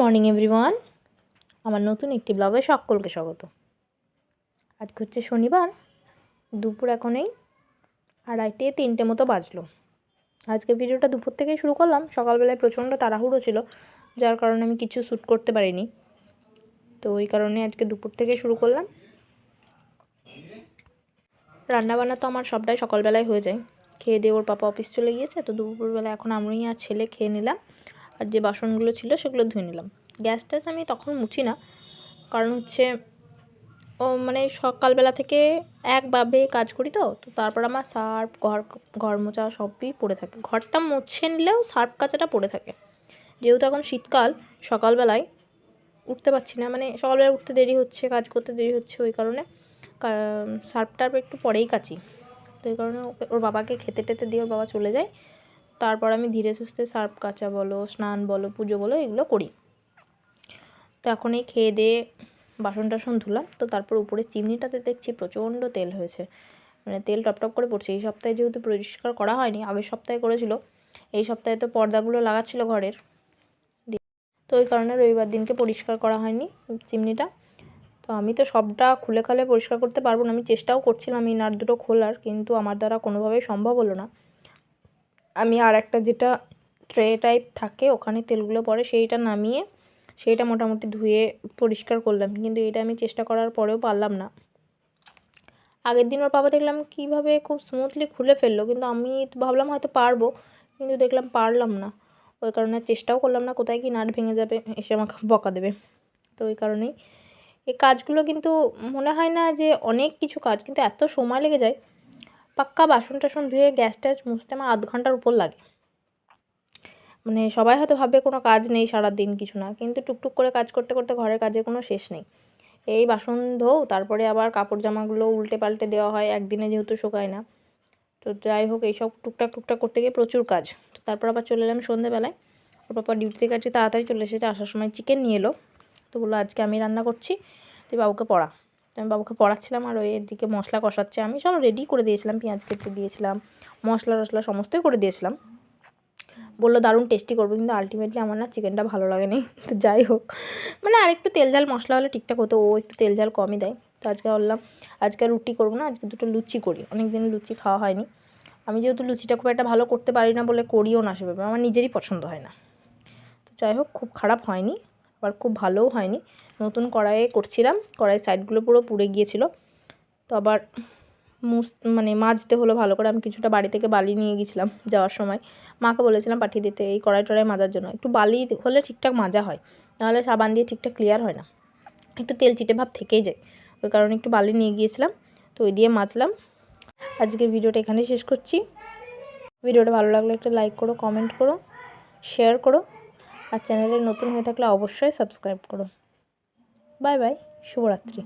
Morning everyone আমার নতুন একটি ব্লগে সকলকে স্বাগত। আজকে হচ্ছে শনিবার, দুপুর এখন এখনই, আড়াইটে তিনটে মতো বাজলো। আজকে ভিডিওটা দুপুর থেকেই শুরু করলাম, সকালবেলায় প্রচণ্ড তাড়াহুড়ো ছিল, যার কারণে আমি কিছু শ্যুট করতে পারিনি। তো ওই কারণে আজকে দুপুর থেকে শুরু করলাম। রান্নাবান্না তো আমার সবটাই সকালবেলায় হয়ে যায়। খেয়ে দিয়ে ওর পাপা অফিস চলে গিয়েছে, তো দুপুরবেলা এখন আমি আর ছেলে খেয়ে নিলাম। আর যে বাসনগুলো ছিল সেগুলো ধুয়ে নিলাম। গ্যাস ট্যাস আমি তখন মুছি না। কারণ হচ্ছে, ও মানে সকালবেলা থেকে একভাবে কাজ করি তো তো তারপর আমার সার্ফ, ঘর ঘর মোচা সবই পড়ে থাকে। ঘরটা মুছে নিলেও সার্ফ কাচাটা পড়ে থাকে। যেহেতু এখন শীতকাল, সকালবেলায় উঠতে পারছি না। মানে সকালবেলায় উঠতে দেরি হচ্ছে, কাজ করতে দেরি হচ্ছে ওই কারণে সার্ফ টার্ফ একটু পরেই কাচি। তো এই কারণে ওর বাবাকে খেতে টেতে দিয়ে ওর বাবা চলে যায়। তারপর আমি ধীরে সুস্থে সার্ফ কাচা বলো, স্নান বলো, পুজো বলো, এগুলো করি। তো এখন এই খেয়ে দিয়ে বাসন টাসন ধুলাম, তো তারপর উপরে চিমনিটাতে দেখছি প্রচণ্ড তেল হয়েছে। মানে তেল টপটপ করে পড়ছে। এই সপ্তাহে যেহেতু পরিষ্কার করা হয়নি, আগের সপ্তাহে করেছিল। এই সপ্তাহে তো পর্দাগুলো লাগাচ্ছিল ঘরের। তো ওই কারণে রবিবার দিনকে পরিষ্কার করা হয়নি চিমনিটা। তো আমি তো সবটা খুলে খালে পরিষ্কার করতে পারব না, আমি চেষ্টাও করছিলাম এই নাট দুটো খোলার, কিন্তু আমার দ্বারা কোনোভাবেই সম্ভব হলো না। আমি আর একটা যেটা ট্রে টাইপ থাকে, ওখানে তেলগুলো পড়ে, সেইটা নামিয়ে, সেইটা মোটামুটি ধুয়ে পরিষ্কার করলাম। কিন্তু এটা আমি চেষ্টা করার পরেও পারলাম না। আগের দিন ওর বাবা দেখলাম কীভাবে খুব স্মুথলি খুলে ফেলল, কিন্তু আমি ভাবলাম হয়তো পারব, কিন্তু দেখলাম পারলাম না। ওই কারণে চেষ্টাও করলাম না, কোথায় কি নাট ভেঙে যাবে, এসে আমাকে বকা দেবে। তো ওই কারণেই। এই কাজগুলো কিন্তু মনে হয় না যে অনেক কিছু কাজ, কিন্তু এত সময় লেগে যায় পাক্কা বাসন টাসন ধুয়ে গ্যাস ট্যাস মুছতে আমার আধ ঘণ্টার উপর লাগে। মানে সবাই হয়তো ভাবে কোনো কাজ নেই সারা দিন কিছু না, কিন্তু টুকটুক করে কাজ করতে করতে ঘরের কাজের কোনো শেষ নেই। এই বাসন ধোও, তারপরে আবার কাপড় জামাগুলো উল্টে পাল্টে দেওয়া হয়, একদিনে যেহেতু শোকায় না। তো যাই হোক, এইসব টুকটাক টুকটাক করতে গিয়ে প্রচুর কাজ। তো তারপর আবার চলে এলাম সন্ধেবেলায়। ওর পাপা ডিউটি থেকে আজকে তাড়াতাড়ি চলে এসেছে, আসার সময় চিকেন নিয়ে এলো। তো বলল, আজকে আমি রান্না করছি, তুই বাবুকে পড়া। আমি বাবুকে পড়াচ্ছিলাম আর ওই এদিকে মশলা কষাচ্ছে। আমি সব রেডি করে দিয়েছিলাম, পেঁয়াজ কেটে দিয়েছিলাম, মশলা টশলা সমস্তই করে দিয়েছিলাম। বলল, দারুণ টেস্টি করব। কিন্তু আলটিমেটলি আমার না চিকেনটা ভালো লাগেনি। তো যাই হোক মানে আর একটু তেল ঝাল মশলা হলে ঠিকঠাক হতো, ও একটু তেল ঝাল কমই দেয়। তো আজকে বললাম আজকে রুটি করব না, আজকে দুটো লুচি করি। অনেক দিন লুচি খাওয়া হয়নি। আমি যেহেতু লুচিটা খুব একটা ভালো করতে পারি না বলে করিও না সেভাবে, আমার নিজেরই পছন্দ হয় না। তো যাই হোক, খুব খারাপ হয়নি। আবার খুব ভালোও হয়নি। নতুন কড়াইয়ে করছিলাম, কড়াই সাইডগুলো পুরো পুড়ে গিয়েছিল। তো আবার মুস মানে মাজতে হলো ভালো করে, আমি কিছুটা বাড়ি থেকে বালি নিয়ে গেছিলাম যাওয়ার সময়। মাকে বলেছিলাম পাঠিয়ে দিতে, এই কড়াই টড়াই মাজার জন্য। একটু বালি হলে ঠিকঠাক মাজা হয়, নাহলে সাবান দিয়ে ঠিকঠাক ক্লিয়ার হয় না। একটু তেল চিটে ভাব থেকেই যায়, ওই কারণে একটু বালি নিয়ে গিয়েছিলাম, তো ওই দিয়ে মাজলাম। আজকের ভিডিওটা এখানেই শেষ করছি। ভিডিওটা ভালো লাগলে একটা লাইক করো কমেন্ট করো শেয়ার করো। আর চ্যানেলে নতুন হয়ে থাকলে অবশ্যই সাবস্ক্রাইব করুন। বাই বাই শুভরাত্রি।